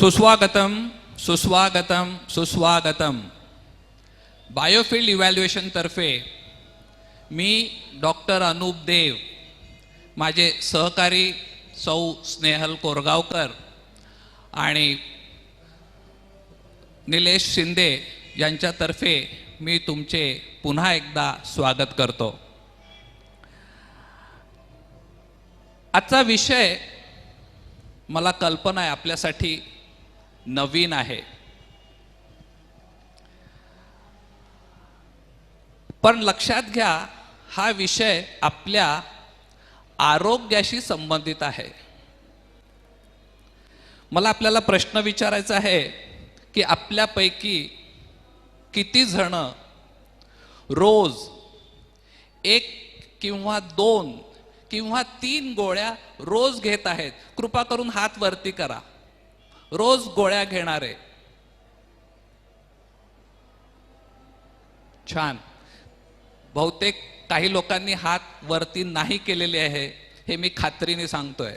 सुस्वागतम सुस्वागतम सुस्वागतम. बायोफिल्ड इव्हॅल्युएशनतर्फे मी डॉक्टर अनूप देव माझे सहकारी सौ स्नेहल कोरगावकर आणि निलेश शिंदे यांच्यातर्फे मी तुमचे पुन्हा एकदा स्वागत करतो. आजचा विषय मला कल्पना आहे आपल्यासाठी. नवीन आहे. पण लक्षात घ्या हा विषय आपल्या आरोग्याशी संबंधित आहे. मला आपल्याला प्रश्न विचारायचा आहे की आपल्यापैकी किती जण रोज एक किंवा दोन किंवा तीन गोळ्या रोज घेत आहेत? कृपा करून हात वरती करा. रोज गोळ्या घेणारे. छान. बहुतेक काही लोकांनी हात वरती नाही केलेले आहे हे मी खात्रीने सांगतोय.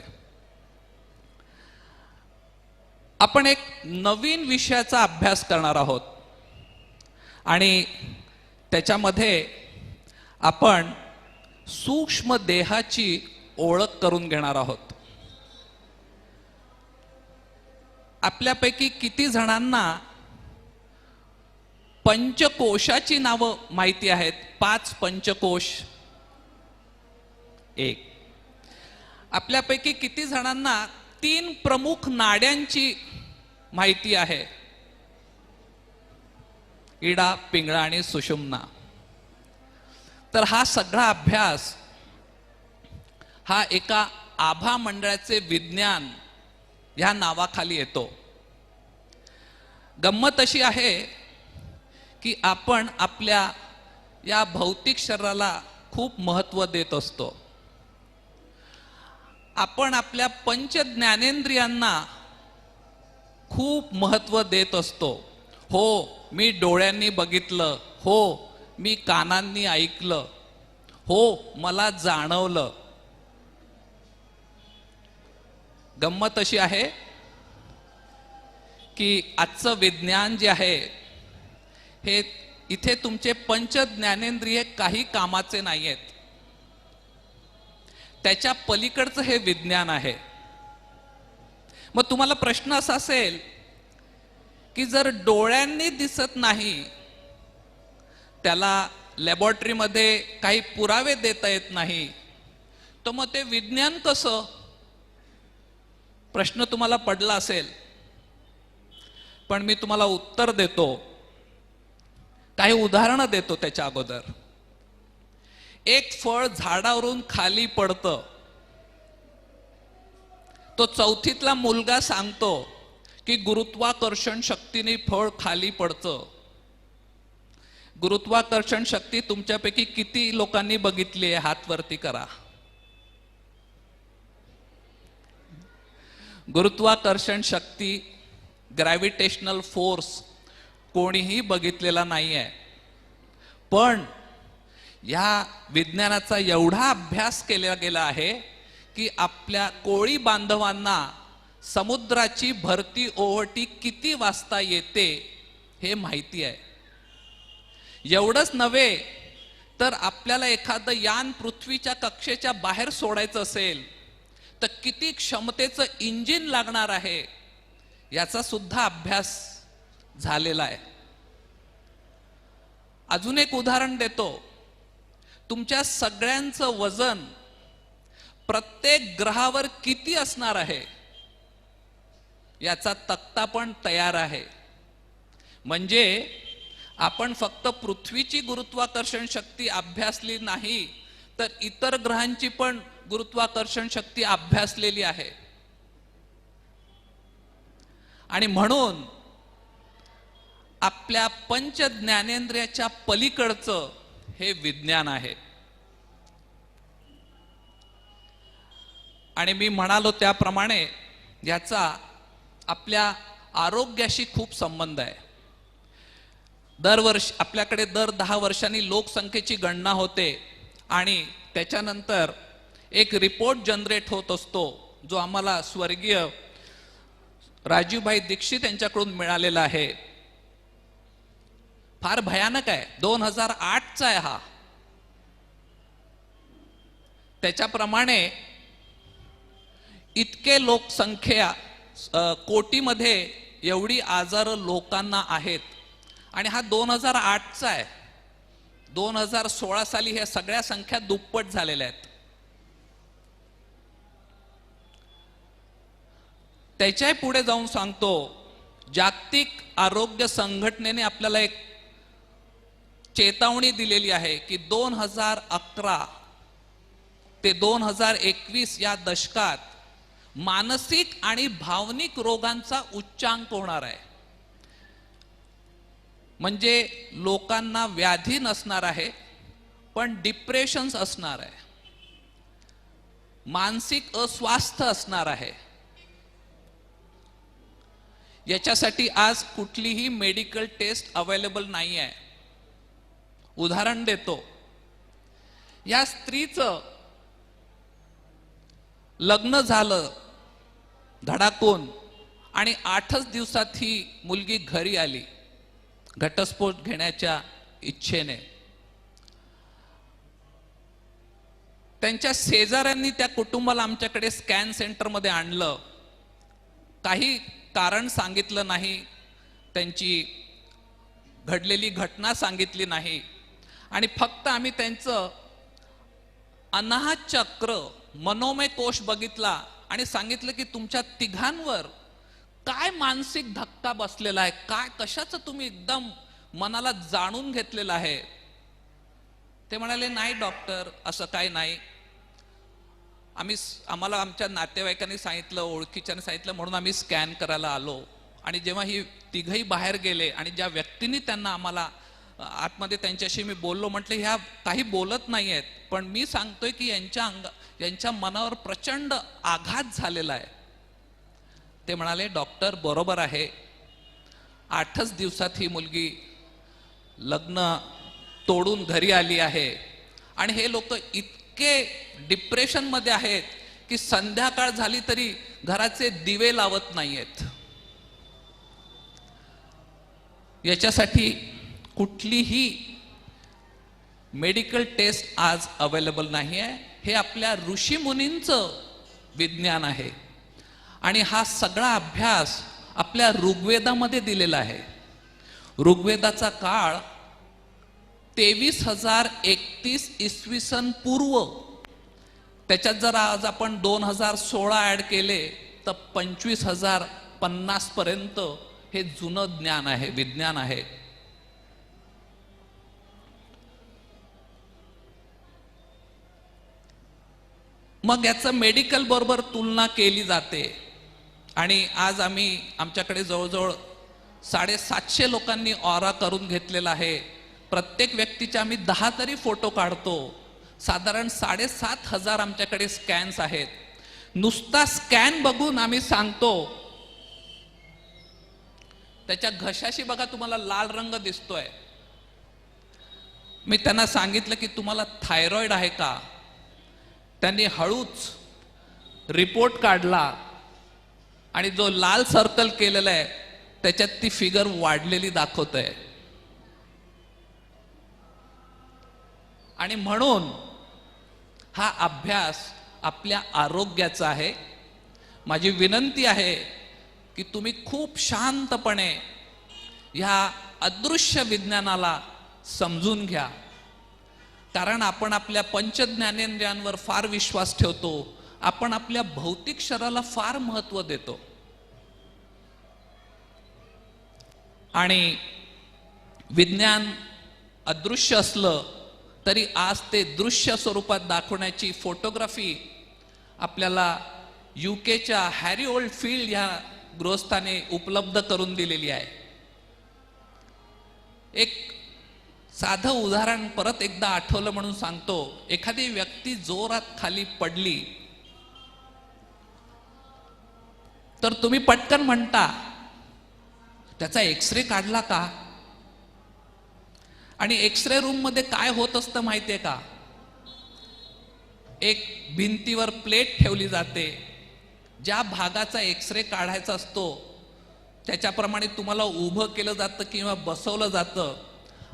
आपण एक नवीन विषयाचा अभ्यास करणार आहोत. आणि त्याच्यामध्ये आपण सूक्ष्म देहाची ओळख करून घेणार आहोत. आपल्यापैकी किती जणांना पंचकोशाची नावं माहिती आहेत? पाच पंचकोश. एक. आपल्यापैकी किती जणांना तीन प्रमुख नाड्यांची माहिती आहे? इडा पिंगळा आणि सुषुम्ना. तर हा सगळा अभ्यास हा एका आभा मंडळाचे विज्ञान ह्या नावाखाली येतो. गंमत अशी आहे की आपण आपल्या या भौतिक शरीराला खूप महत्त्व देत असतो. आपण आपल्या पंच ज्ञानेंद्रियांना खूप महत्त्व देत असतो. हो मी डोळ्यांनी बघितलं. हो मी कानांनी ऐकलं. हो मला जाणवलं. गंमत अशी आहे की आजचं विज्ञान जे आहे हे इथे तुमचे पंच ज्ञानेंद्रिय काही कामाचे नाही आहेत त्याच्या पलीकडचं हे विज्ञान आहे. मग तुम्हाला प्रश्न असा असेल की जर डोळ्यांनी दिसत नाही त्याला लॅबॉरेटरीमध्ये काही पुरावे देता येत नाही तर मग ते विज्ञान कसं? प्रश्न तुम्हाला पडला असेल. पण मी तुम्हाला उत्तर देतो. काही उदाहरणं देतो त्याच्या अगोदर. एक फळ झाडावरून खाली पडतं. तो चौथीतला मुलगा सांगतो की गुरुत्वाकर्षण शक्तीने फळ खाली पडतं. गुरुत्वाकर्षण शक्ती तुमच्यापैकी किती लोकांनी बघितली आहे? हातवरती करा. गुरुत्वाकर्षण शक्ती ग्रॅव्हिटेशनल फोर्स कोणीही बघितलेला नाही आहे पण ह्या विज्ञानाचा एवढा अभ्यास केला गेला आहे की आपल्या कोळी बांधवांना समुद्राची भरती ओहोटी किती वाजता येते हे माहिती आहे. एवढंच नव्हे तर आपल्याला एखादं यान पृथ्वीच्या कक्षेच्या बाहेर सोडायचं असेल तर किती क्षमतेचं इंजिन लागणार आहे? याचा सुद्धा अभ्यास झालेला आहे. अजून एक उदाहरण देतो. तुमच्या सगळ्यांचं वजन प्रत्येक ग्रहावर किती असणार आहे? याचा तक्ता पण तयार आहे. म्हणजे आपण फक्त पृथ्वीची गुरुत्वाकर्षण शक्ती अभ्यासली नाही तर इतर ग्रहांची पण गुरुत्वाकर्षण शक्ती अभ्यासलेली आहे. आणि म्हणून आपल्या पंच ज्ञानेंद्रियाच्या पलीकडचं हे विज्ञान आहे. आणि मी म्हणालो त्याप्रमाणे याचा आपल्या आरोग्याशी खूप संबंध आहे. दरवर्षी आपल्याकडे दर दहा वर्षांनी लोकसंख्येची गणना होते आणि त्याच्यानंतर एक रिपोर्ट जनरेट होत असतो जो आम्हाला स्वर्गीय राजीवभाई दीक्षित यांच्याकडून मिळालेला आहे. फार भयानक आहे. दोन हजार आठचा आहे हा. त्याच्याप्रमाणे इतके लोकसंख्या कोटीमध्ये एवढी आजार लोकांना आहेत. आणि हा दोन हजार आठचा आहे. दोन हजार सोळा साली ह्या सगळ्या संख्या दुप्पट झालेल्या आहेत. त्याच्याही पुढे जाऊन सांगतो जागतिक आरोग्य संघटनेने आपल्याला एक चेतावणी दिलेली आहे की दोन हजार अकरा ते दोन हजार एकवीस या दशकात मानसिक आणि भावनिक रोगांचा उच्चांक होणार आहे. म्हणजे लोकांना व्याधी नसणार आहे पण डिप्रेशन्स असणार आहे. मानसिक अस्वास्थ असणार आहे. याच्यासाठी आज कुठलीही मेडिकल टेस्ट अवेलेबल नाही आहे उदाहरण देतो. या स्त्रीचं लग्न झालं धडाकून आणि आठच दिवसात ही मुलगी घरी आली घटस्फोट घेण्याच्या इच्छेने. त्यांच्या शेजाऱ्यांनी त्या कुटुंबाला आमच्याकडे स्कॅन सेंटरमध्ये आणलं. काही कारण सांगितलं नाही त्यांची घडलेली घटना सांगितली नाही. आणि फक्त आम्ही त्यांचं अनाहत चक्र मनोमय कोश बघितला आणि सांगितलं की तुमच्या तिघांवर काय मानसिक धक्का बसलेला आहे काय कशाचं तुम्ही एकदम मनाला जाणून घेतलेलं आहे? ते म्हणाले नाही डॉक्टर असं काय नाही. आम्ही आम्हाला आमच्या नातेवाईकांनी सांगितलं ओळखीच्याने सांगितलं म्हणून आम्ही स्कॅन करायला आलो. आणि जेव्हा ही तिघही बाहेर गेले आणि ज्या व्यक्तींनी त्यांना आम्हाला आतमध्ये त्यांच्याशी मी बोललो म्हटलं ह्या काही बोलत नाही आहेत पण मी सांगतोय की यांच्या अंग यांच्या मनावर प्रचंड आघात झालेला आहे. ते म्हणाले डॉक्टर बरोबर आहे. आठच दिवसात ही मुलगी लग्न तोडून घरी आली आहे. आणि हे लोक इत इतके डिप्रेशनमध्ये आहेत की संध्याकाळ झाली तरी घराचे दिवे लावत नाहीयेत. याच्यासाठी कुठलीही मेडिकल टेस्ट आज अवेलेबल नाही आहे हे आपल्या ऋषीमुनींचं विज्ञान आहे. आणि हा सगळा अभ्यास आपल्या ऋग्वेदामध्ये दिलेला आहे. ऋग्वेदाचा काळ तेवीस हजार एकतीस इसवी सन पूर्व. त्याच्यात जर आज आपण दोन हजार सोळा ॲड केले तर पंचवीस हजार पन्नासपर्यंत हे जुनं ज्ञान आहे विज्ञान आहे. मग याचं मेडिकल बरोबर तुलना केली जाते. आणि आज आम्ही आमच्याकडे जवळजवळ साडेसातशे लोकांनी ऑरा करून घेतलेला आहे. प्रत्येक व्यक्तीचे आम्ही दहा तरी फोटो काढतो. साधारण साडेसात हजार आमच्याकडे स्कॅन्स आहेत. नुसता स्कॅन बघून आम्ही सांगतो. त्याच्या घशाशी बघा तुम्हाला लाल रंग दिसतोय. मी त्यांना सांगितलं की तुम्हाला थायरॉइड आहे का? त्यांनी हळूच रिपोर्ट काढला आणि जो लाल सर्कल केलेला आहे त्याच्यात ती फिगर वाढलेली दाखवत आहे आणि म्हणून हा अभ्यास आपल्या आरोग्याचा आहे. माझी विनंती आहे की तुम्ही खूप शांतपणे ह्या अदृश्य विज्ञानाला समजून घ्या. कारण आपण आपल्या पंचज्ञानेंद्रियांवर फार विश्वास ठेवतो आपण आपल्या भौतिक शरीराला फार महत्त्व देतो. आणि विज्ञान अदृश्य असलं तरी आज ते दृश्य स्वरूपात दाखवण्याची फोटोग्राफी आपल्याला युकेच्या हॅरी ओल्ड फील्ड ह्या गृहस्थाने उपलब्ध करून दिलेली आहे. एक साधं उदाहरण परत एकदा आठवलं म्हणून सांगतो. एखादी व्यक्ती जोरात खाली पडली तर तुम्ही पटकन म्हणता त्याचा एक्सरे काढला का? आणि एक्सरे रूममध्ये काय होत असतं माहितीये का? एक भिंतीवर प्लेट ठेवली जाते. ज्या भागाचा एक्सरे काढायचा असतो त्याच्याप्रमाणे तुम्हाला उभं केलं जातं किंवा बसवलं जातं.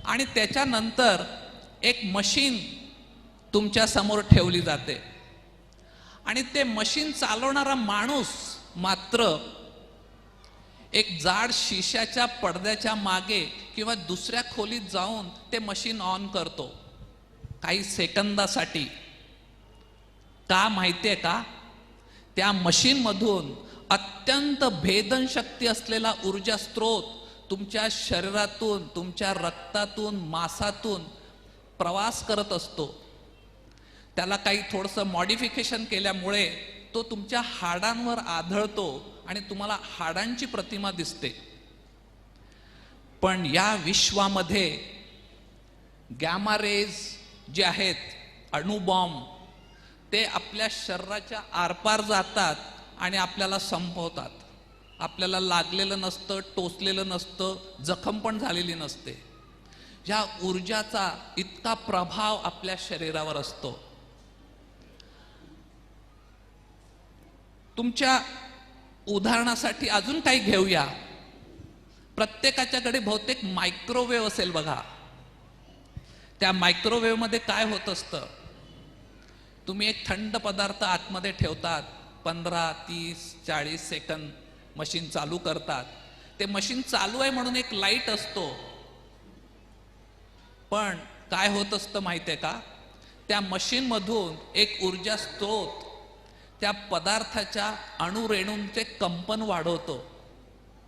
आणि त्याच्यानंतर एक मशीन तुमच्यासमोर ठेवली जाते. आणि ते मशीन चालवणारा माणूस मात्र एक जाड शिशाच्या पडद्याच्या मागे किंवा दुसऱ्या खोलीत जाऊन ते मशीन ऑन करतो. काही सेकंदासाठी. का माहिती आहे का? त्या मशीनमधून अत्यंत भेदनशक्ती असलेला ऊर्जा स्रोत तुमच्या शरीरातून तुमच्या रक्तातून मासातून प्रवास करत असतो. त्याला काही थोडंसं मॉडिफिकेशन केल्यामुळे तो तुमच्या हाडांवर आढळतो आणि तुम्हाला हाडांची प्रतिमा दिसते. पण या विश्वामध्ये गॅमारेज जे आहेत अणुबॉम्ब ते आपल्या शरीराच्या आरपार जातात आणि आपल्याला संपवतात. आपल्याला लागलेलं नसतं टोचलेलं नसतं जखम पण झालेली नसते. ह्या ऊर्जाचा इतका प्रभाव आपल्या शरीरावर असतो. तुमच्या उदाहरणासाठी अजून काही घेऊया. प्रत्येकाच्याकडे बहुतेक मायक्रोवेव्ह असेल बघा. त्या मायक्रोवेव्हमध्ये काय होत असतं? तुम्ही एक थंड पदार्थ आतमध्ये ठेवतात पंधरा तीस चाळीस सेकंद मशीन चालू करतात. ते मशीन चालू आहे म्हणून एक लाइट असतो. पण काय होत असतं माहिती आहे का? त्या मशीनमधून एक ऊर्जा स्त्रोत त्या पदार्थाच्या अणुरेणूंचे कंपन वाढवतो.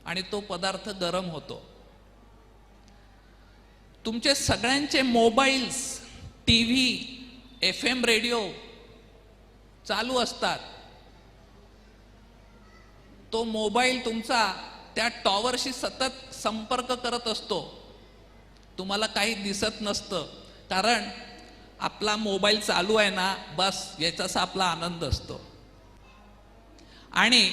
आणि तो पदार्थ गरम होतो. तुमचे सगळ्यांचे mobiles T V F M radio चालू असतात. तो मोबाईल तुमचा त्या टॉवरशी सतत संपर्क करत असतो. तुम्हाला काही दिसत नसतं. कारण आपला मोबाईल चालू आहे ना बस याचाच आपला आनंद असतो. आणि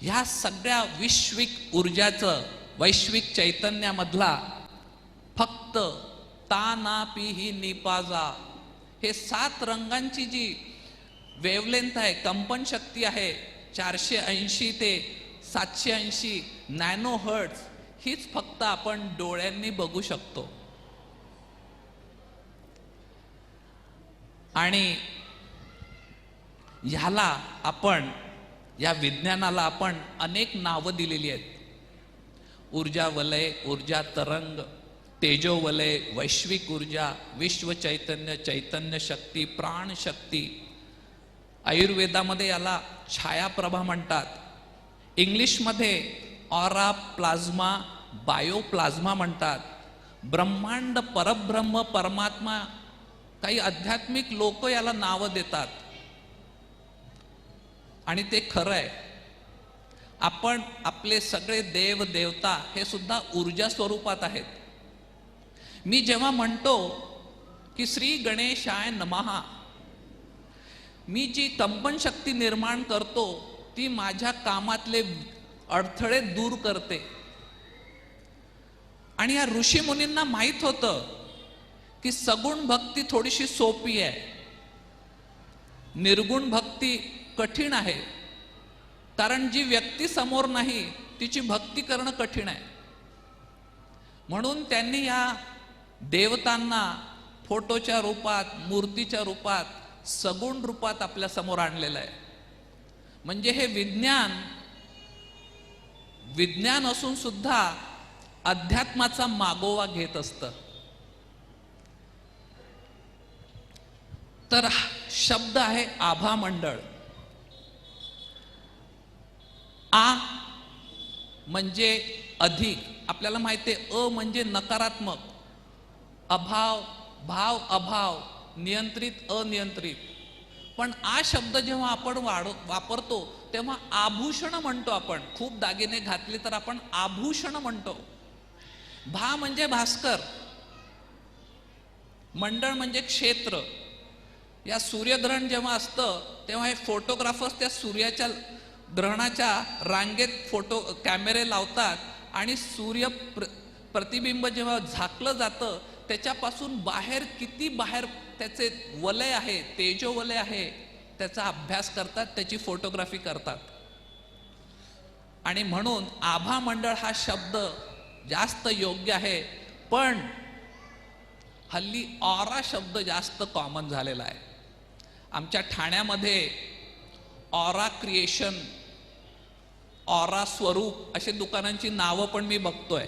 ह्या सगळ्या विश्विक ऊर्जाचं वैश्विक चैतन्यामधला फक्त ता ना पी ही निपाजा हे सात रंगांची जी वेवलेंथ आहे कंपन शक्ती आहे चारशे ऐंशी ते सातशे ऐंशी नॅनो हर्ट्स हीच फक्त आपण डोळ्यांनी बघू शकतो. आणि ह्याला आपण या विज्ञानाला आपण अनेक नावं दिलेली आहेत. ऊर्जा वलय ऊर्जा तरंग तेजोवलय वैश्विक ऊर्जा विश्व चैतन्य चैतन्य शक्ती प्राणशक्ती आयुर्वेदामध्ये याला छायाप्रभा म्हणतात. इंग्लिशमध्ये ऑरा प्लाझ्मा बायोप्लाझ्मा म्हणतात. ब्रह्मांड परब्रह्म परमात्मा काही आध्यात्मिक लोक याला नावं देतात. आणि ते खरं आहे. आपण आपले सगळे देव देवता हे सुद्धा ऊर्जा स्वरूपात आहेत. मी जेव्हा म्हणतो की श्री गणेशाय नमहा मी जी कंपन शक्ती निर्माण करतो ती माझ्या कामातले अडथळे दूर करते. आणि या ऋषी मुनींना माहीत होतं की सगुण भक्ती थोडीशी सोपी आहे. निर्गुण भक्ती कठीण आहे. कारण जी व्यक्ती समोर नाही तिची भक्ती करणं कठीण आहे. म्हणून त्यांनी या देवतांना फोटोच्या रूपात मूर्तीच्या रूपात सगुण रूपात आपल्यासमोर आणलेलं आहे. म्हणजे हे विज्ञान विज्ञान असून सुद्धा अध्यात्माचा मागोवा घेत असतं. तर शब्द आहे आभा मंडळ. आ म्हणजे अधिक. आपल्याला माहिती आहे अ म्हणजे नकारात्मक. अभाव भाव अभाव नियंत्रित अनियंत्रित. पण आ शब्द जेव्हा आपण वाढ वापरतो तेव्हा आभूषण म्हणतो आपण. खूप दागिने घातले तर आपण आभूषण म्हणतो. भा म्हणजे भास्कर. मंडळ म्हणजे क्षेत्र. या सूर्यग्रहण जेव्हा असतं तेव्हा हे फोटोग्राफर्स त्या सूर्याच्या ग्रहणाच्या रांगेत फोटो कॅमेरे लावतात आणि सूर्य प्र प्रतिबिंब जेव्हा झाकलं जातं त्याच्यापासून बाहेर किती बाहेर त्याचे वलय आहे तेजो वलय आहे त्याचा अभ्यास करतात त्याची फोटोग्राफी करतात. आणि म्हणून आभा मंडळ हा शब्द जास्त योग्य आहे पण हल्ली ऑरा शब्द जास्त कॉमन झालेला आहे. आमच्या ठाण्यामध्ये ऑरा क्रिएशन ऑरा स्वरूप अशी दुकानांची नावं पण मी बघतोय.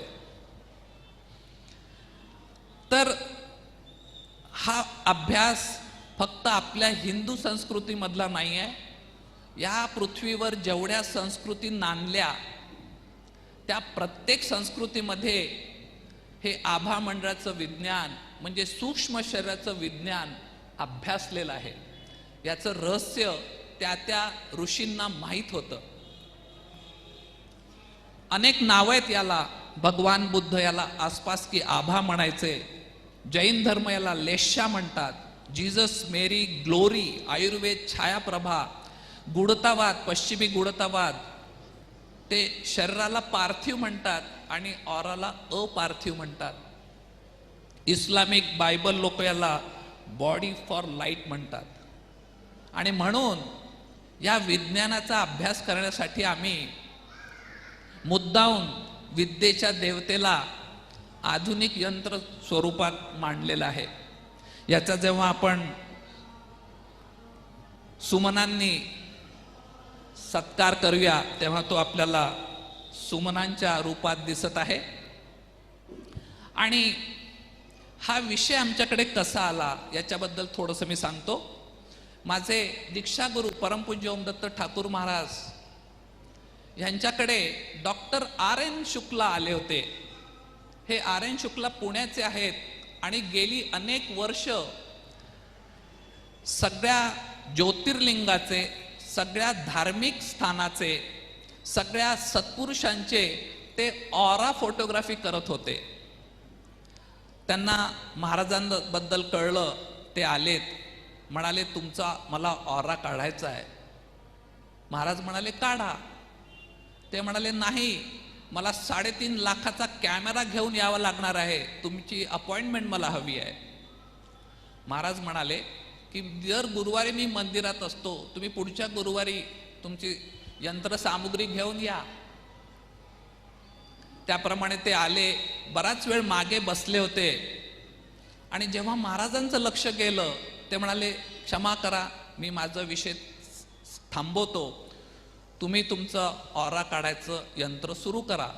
तर हा अभ्यास फक्त आपल्या हिंदू संस्कृतीमधला नाही आहे या पृथ्वीवर जेवढ्या संस्कृती नांदल्या त्या प्रत्येक संस्कृतीमध्ये हे आभा मंडळाचं विज्ञान म्हणजे सूक्ष्म शरीराचं विज्ञान अभ्यासलेलं आहे. याचं रहस्य त्या त्या ऋषींना माहीत होतं. अनेक नावं आहेत याला. भगवान बुद्ध याला आसपास की आभा म्हणायचे. जैन धर्म याला लेशा म्हणतात. जीजस मेरी ग्लोरी आयुर्वेद छायाप्रभा गुढतावाद पश्चिमी गुढतावाद. ते शरीराला पार्थिव म्हणतात आणि ऑराला अपार्थिव म्हणतात. इस्लामिक बायबल लोक याला बॉडी फॉर लाइट म्हणतात. आणि म्हणून या विज्ञानाचा अभ्यास करण्यासाठी आम्ही मुद्दाहून विद्येच्या देवतेला आधुनिक यंत्र स्वरूपात मांडलेलं आहे. याचा जेव्हा आपण सुमनांनी सत्कार करूया तेव्हा तो आपल्याला सुमनांच्या रूपात दिसत आहे. आणि हा विषय आमच्याकडे कसा आला याच्याबद्दल थोडंसं मी सांगतो. माझे दीक्षागुरू परमपूज्य ओमदत्त ठाकूर महाराज यांच्याकडे डॉक्टर आर एन शुक्ला आले होते. हे आर एन शुक्ला पुण्याचे आहेत आणि गेली अनेक वर्ष सगळ्या ज्योतिर्लिंगाचे सगळ्या धार्मिक स्थानाचे सगळ्या सत्पुरुषांचे ते ऑरा फोटोग्राफी करत होते. त्यांना महाराजांबद्दल कळलं ते आलेत. म्हणाले तुमचा मला ऑरा काढायचा आहे. महाराज म्हणाले काढा. ते म्हणाले नाही मला साडेतीन लाखाचा कॅमेरा घेऊन यावा लागणार आहे. तुमची अपॉइंटमेंट मला हवी आहे. महाराज म्हणाले की दर गुरुवारी मी मंदिरात असतो तुम्ही पुढच्या गुरुवारी तुमची यंत्रसामुग्री घेऊन या. त्याप्रमाणे ते आले बराच वेळ मागे बसले होते. आणि जेव्हा महाराजांचं लक्ष गेलं ते म्हणाले क्षमा करा मी माझा विषय थांबवतो. तुम्ही तुमचं ऑरा काढायचं यंत्र सुरू करा.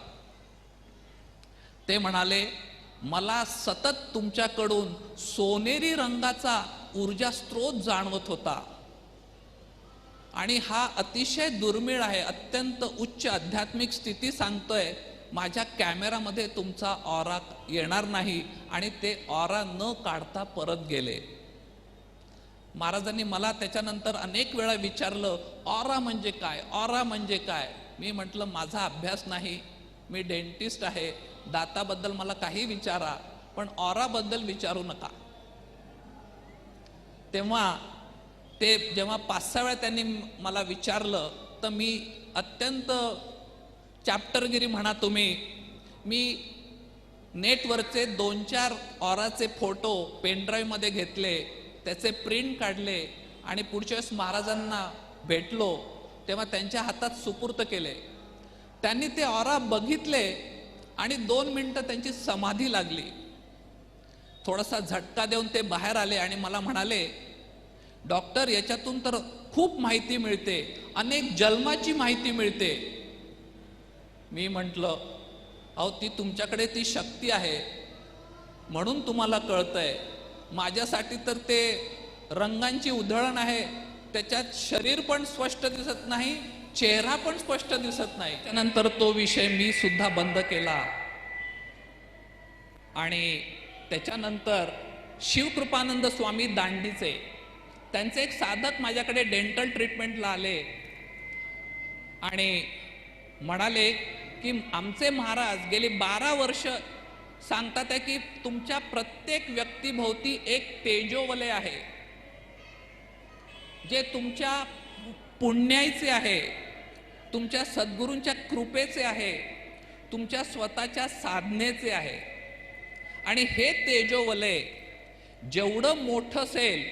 ते म्हणाले मला सतत तुमच्याकडून सोनेरी रंगाचा ऊर्जा स्रोत जाणवत होता. आणि हा अतिशय दुर्मिळ आहे अत्यंत उच्च आध्यात्मिक स्थिती सांगतोय माझ्या कॅमेरामध्ये तुमचा ऑरा येणार नाही. आणि ते ऑरा न काढता परत गेले. महाराजांनी मला त्याच्यानंतर अनेक वेळा विचारलं ऑरा म्हणजे काय? ऑरा म्हणजे काय? मी म्हटलं माझा अभ्यास नाही. मी डेंटिस्ट आहे. दाताबद्दल मला काही विचारा पण ऑराबद्दल विचारू नका. तेव्हा ते जेव्हा पाच सहा वेळा त्यांनी मला विचारलं तर मी अत्यंत चॅप्टरगिरी म्हणा तुम्ही मी नेटवरचे दोन चार ऑराचे फोटो पेनड्राईव्हमध्ये घेतले. त्याचे प्रिंट काढले आणि पुढच्या वेळेस महाराजांना भेटलो तेव्हा त्यांच्या हातात सुपूर्त केले. त्यांनी ते ऑरा बघितले आणि दोन मिनटं त्यांची समाधी लागली. थोडासा झटका देऊन ते बाहेर आले आणि मला म्हणाले डॉक्टर याच्यातून तर खूप माहिती मिळते अनेक जन्माची माहिती मिळते. मी म्हटलं अहो ती तुमच्याकडे ती शक्ती आहे म्हणून तुम्हाला कळतंय. माझ्यासाठी तर ते रंगांची उधळण आहे. त्याच्यात शरीर पण स्पष्ट दिसत नाही चेहरा पण स्पष्ट दिसत नाही. त्यानंतर तो विषय मी सुद्धा बंद केला. आणि त्याच्यानंतर शिवकृपानंद स्वामी दांडीचे त्यांचे एक साधक माझ्याकडे डेंटल ट्रीटमेंटला आले. आणि म्हणाले की आमचे महाराज गेली बारा वर्ष सांगतात आहे की तुमच्या प्रत्येक व्यक्तीभोवती एक तेजोवलय आहे. जे तुमच्या पुण्याचे आहे तुमच्या सद्गुरूंच्या कृपेचे आहे तुमच्या स्वतःच्या साधनेचे आहे. आणि हे तेजोवलय जेवढं मोठं असेल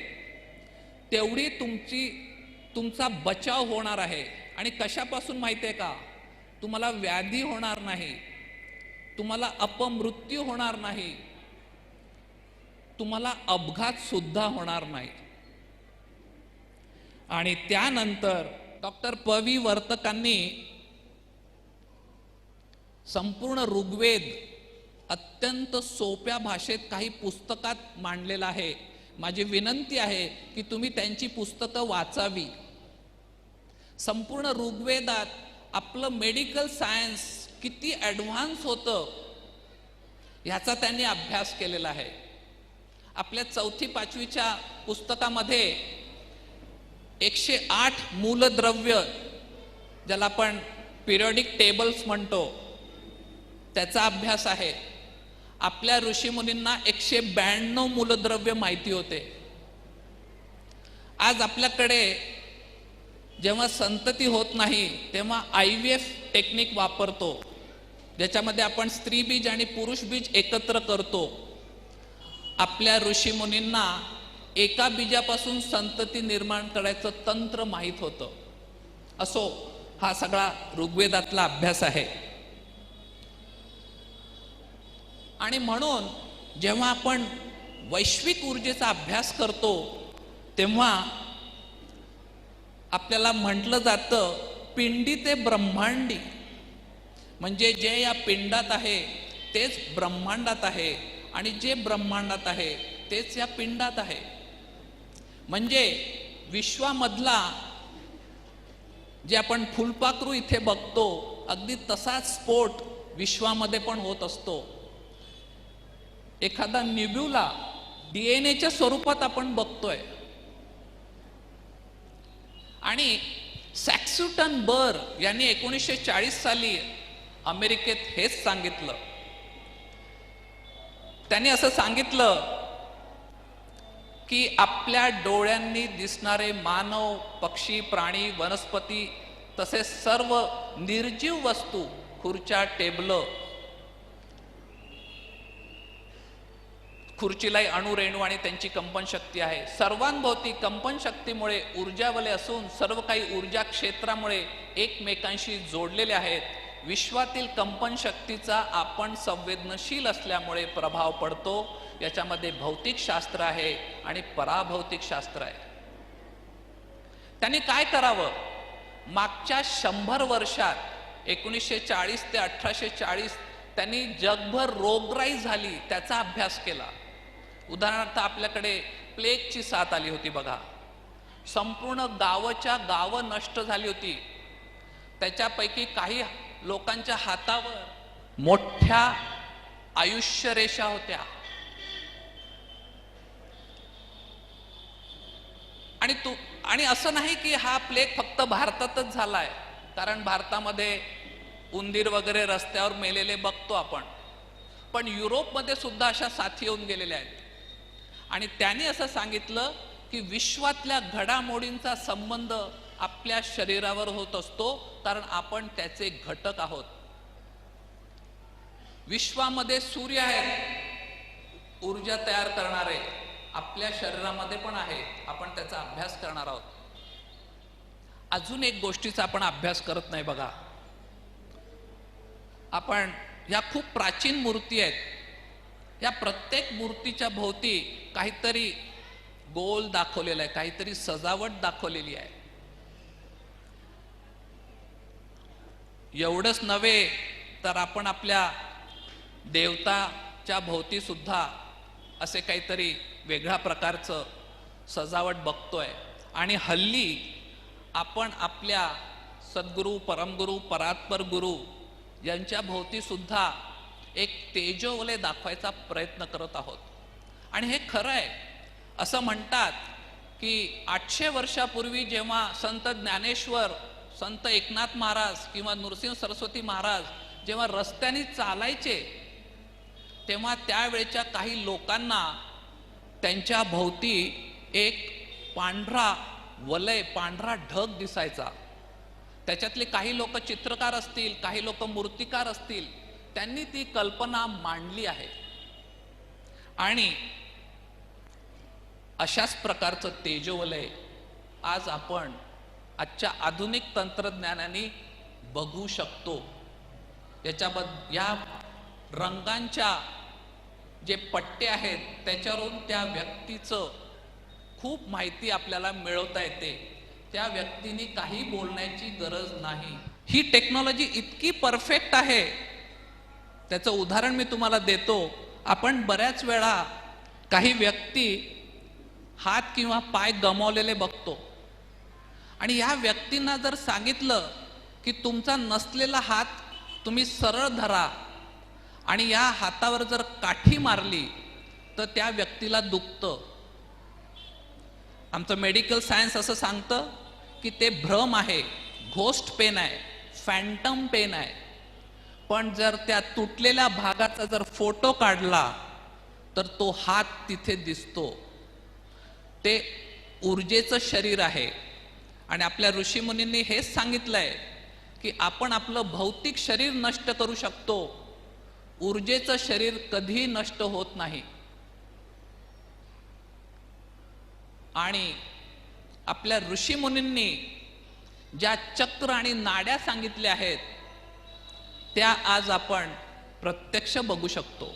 तेवढी तुमची तुमचा बचाव होणार आहे. आणि कशापासून माहिती आहे का? तुम्हाला व्याधी होणार नाही. तुम्हाला अपमृत्यू होणार नाही. तुम्हाला अपघात सुद्धा होणार नाही. आणि त्यानंतर डॉक्टर पवी वर्तकांनी संपूर्ण ऋग्वेद अत्यंत सोप्या भाषेत काही पुस्तकात मांडलेलं आहे. माझी विनंती आहे की तुम्ही त्यांची पुस्तकं वाचावी. संपूर्ण ऋग्वेदात आपलं मेडिकल सायन्स किती ॲडव्हान्स होतं ह्याचा त्यांनी अभ्यास केलेला आहे. आपल्या चौथी पाचवीच्या पुस्तकामध्ये एकशे आठ मूलद्रव्य ज्याला आपण पिरियॉडिक टेबल्स म्हणतो त्याचा अभ्यास आहे. आपल्या ऋषीमुनींना एकशे ब्याण्णव मूलद्रव्य माहिती होते. आज आपल्याकडे जेव्हा संतती होत नाही तेव्हा आय व्ही एफ टेक्निक वापरतो. ज्याच्यामध्ये आपण स्त्री बीज आणि पुरुष बीज एकत्र करतो. आपल्या ऋषीमुनींना एका बीजापासून संतती निर्माण करायचं तंत्र माहीत होतं. असो हा सगळा ऋग्वेदातला अभ्यास आहे. आणि म्हणून जेव्हा आपण वैश्विक ऊर्जेचा अभ्यास करतो तेव्हा आपल्याला म्हटलं जातं पिंडी ते ब्रह्मांडी. म्हणजे जे या पिंडात आहे तेच ब्रह्मांडात आहे. आणि जे ब्रह्मांडात आहे तेच या पिंडात आहे. म्हणजे विश्वामधला जे आपण फुलपाखरू इथे बघतो अगदी तसाच स्फोट विश्वामध्ये पण होत असतो. एखादा निब्युला डीएनएच्या स्वरूपात आपण बघतोय. आणि सॅक्स्युटन बर यांनी एकोणीसशे चाळीस साली अमेरिकेत हेच सांगितलं. त्यांनी असं सांगितलं की आपल्या डोळ्यांनी दिसणारे मानव पक्षी प्राणी वनस्पती तसेच सर्व निर्जीव वस्तू खुर्च्या टेबल खुर्चीलाही अणुरेणू आणि त्यांची कंपन शक्ती आहे. सर्वांभोवती कंपन शक्तीमुळे ऊर्जावले असून सर्व काही ऊर्जा क्षेत्रामुळे एकमेकांशी जोडलेले आहेत. विश्वातील कंपन शक्तीचा आपण संवेदनशील असल्यामुळे प्रभाव पडतो. याच्यामध्ये भौतिक शास्त्र आहे आणि पराभौतिक शास्त्र आहे. त्यांनी काय करावं? मागच्या शंभर वर्षात एकोणीसशे चाळीस ते अठराशे चाळीस त्यांनी जगभर रोगराई झाली त्याचा अभ्यास केला. उदाहरणार्थ आपल्याकडे प्लेगची साथ आली होती बघा. संपूर्ण गावच्या गावं नष्ट झाली होती. त्याच्यापैकी काही लोकांच्या हातावर मोठ्या आयुष्य रेषा होत्या. आणि तू आणि असं नाही की हा प्लेग फक्त भारतातच झालाय. कारण भारतामध्ये उंदीर वगैरे रस्त्यावर मेलेले बघतो आपण. पण युरोपमध्ये सुद्धा अशा साथी येऊन गेलेल्या आहेत. आणि त्यांनी असं सांगितलं की विश्वातल्या घडामोडींचा संबंध आपल्या शरीरावर होत असतो कारण आपण त्याचे घटक आहोत. विश्वामध्ये सूर्य आहेत ऊर्जा तयार करणारे आपल्या शरीरामध्ये पण आहे आपण त्याचा अभ्यास करणार आहोत. अजून एक गोष्टीचा आपण अभ्यास करत नाही बघा. आपण ह्या खूप प्राचीन मूर्ती आहेत. या प्रत्येक मूर्तीच्या भोवती काहीतरी गोल दाखवलेला आहे काहीतरी सजावट दाखवलेली आहे. एवढंच नव्हे तर आपण आपल्या देवताच्या भोवतीसुद्धा असे काहीतरी वेगळ्या प्रकारचं सजावट बघतोय. आणि हल्ली आपण आपल्या सद्गुरू परमगुरू परात्पर गुरु यांच्या भोवतीसुद्धा एक तेजोवले दाखवायचा प्रयत्न करत आहोत. आणि हे खरं आहे. असं म्हणतात की आठशे वर्षापूर्वी जेव्हा संत ज्ञानेश्वर संत एकनाथ महाराज किंवा नृसिंह सरस्वती महाराज जेव्हा रस्त्याने चालायचे तेव्हा त्यावेळेच्या काही लोकांना त्यांच्या भोवती एक पांढरा वलय पांढरा ढग दिसायचा. त्याच्यातले काही लोक चित्रकार असतील काही लोक मूर्तिकार असतील त्यांनी ती कल्पना मांडली आहे. आणि अशाच प्रकारचं तेजोवलय आज आपण आजच्या आधुनिक तंत्रज्ञानाने बघू शकतो. याच्याबद्द या रंगांच्या जे पट्टे आहेत त्याच्यावरून त्या व्यक्तीचं खूप माहिती आपल्याला मिळवता येते. त्या व्यक्तीने काही बोलण्याची गरज नाही. ही टेक्नॉलॉजी इतकी परफेक्ट आहे. त्याचं उदाहरण मी तुम्हाला देतो. आपण बऱ्याच वेळा काही व्यक्ती हात किंवा पाय गमावलेले बघतो. आणि या व्यक्तींना जर सांगितलं की तुमचा नसलेला हात तुम्ही सरळ धरा आणि या हातावर जर काठी मारली तर त्या व्यक्तीला दुखतं. आमचं मेडिकल सायन्स असं सांगतं की ते भ्रम आहे घोस्ट पेन आहे फॅन्टम पेन आहे. पण जर त्या तुटलेल्या भागाचा जर फोटो काढला तर तो हात तिथे दिसतो. ते ऊर्जेचं शरीर आहे आणि आपल्या ऋषीमुनींनी हेच सांगितलंय की आपण आपलं भौतिक शरीर नष्ट करू शकतो. ऊर्जेचं शरीर कधीही नष्ट होत नाही. आणि आपल्या ऋषीमुनींनी ज्या चक्र आणि नाड्या सांगितल्या आहेत त्या आज आपण प्रत्यक्ष बघू शकतो.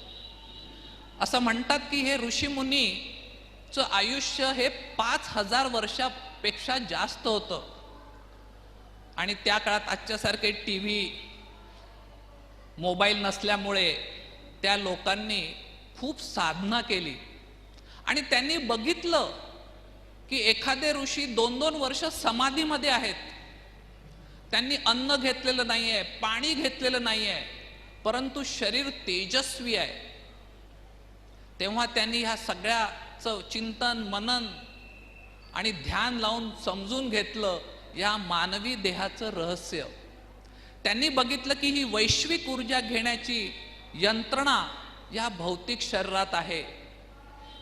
असं म्हणतात की हे ऋषीमुनीचं आयुष्य हे पाच हजार पेक्षा जास्त होतं. आणि त्या काळात आजच्यासारखे टी व्ही मोबाईल नसल्यामुळे त्या लोकांनी खूप साधना केली. आणि त्यांनी बघितलं की एखादे ऋषी दोन दोन वर्ष समाधीमध्ये आहेत. त्यांनी अन्न घेतलेलं नाहीये पाणी घेतलेलं नाहीये परंतु शरीर तेजस्वी आहे. तेव्हा त्यांनी ह्या सगळ्याचं चिंतन मनन आणि ध्यान लावून समजून घेतलं या मानवी देहाचं रहस्य. त्यांनी बघितलं की ही वैश्विक ऊर्जा घेण्याची यंत्रणा या भौतिक शरीरात आहे.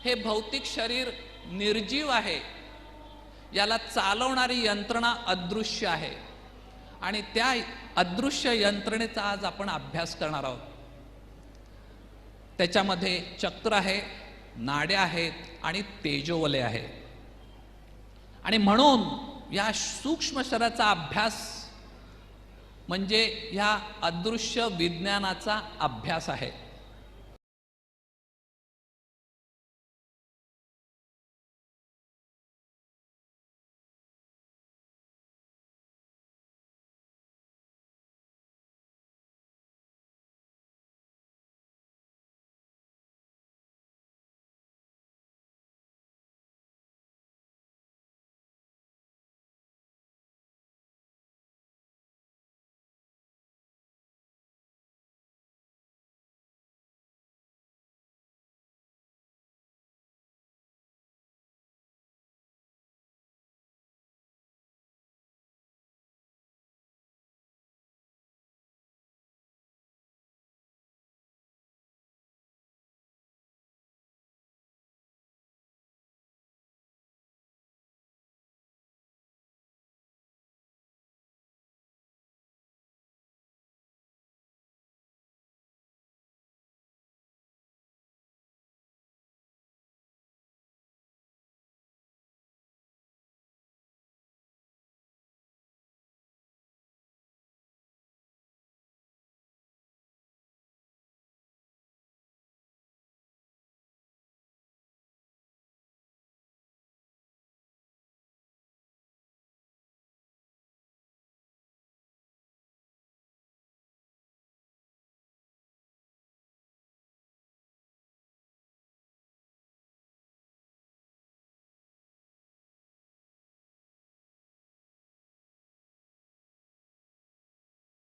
हे भौतिक शरीर निर्जीव आहे. याला चालवणारी यंत्रणा अदृश्य आहे. आणि त्या अदृश्य यंत्रणेचा आज आपण अभ्यास करणार आहोत. त्याच्यामध्ये चक्र आहे नाड्या आहेत आणि तेजोवले आहेत. आणि म्हणून या सूक्ष्म शरीराचा अभ्यास म्हणजे ह्या अदृश्य विज्ञानाचा अभ्यास आहे.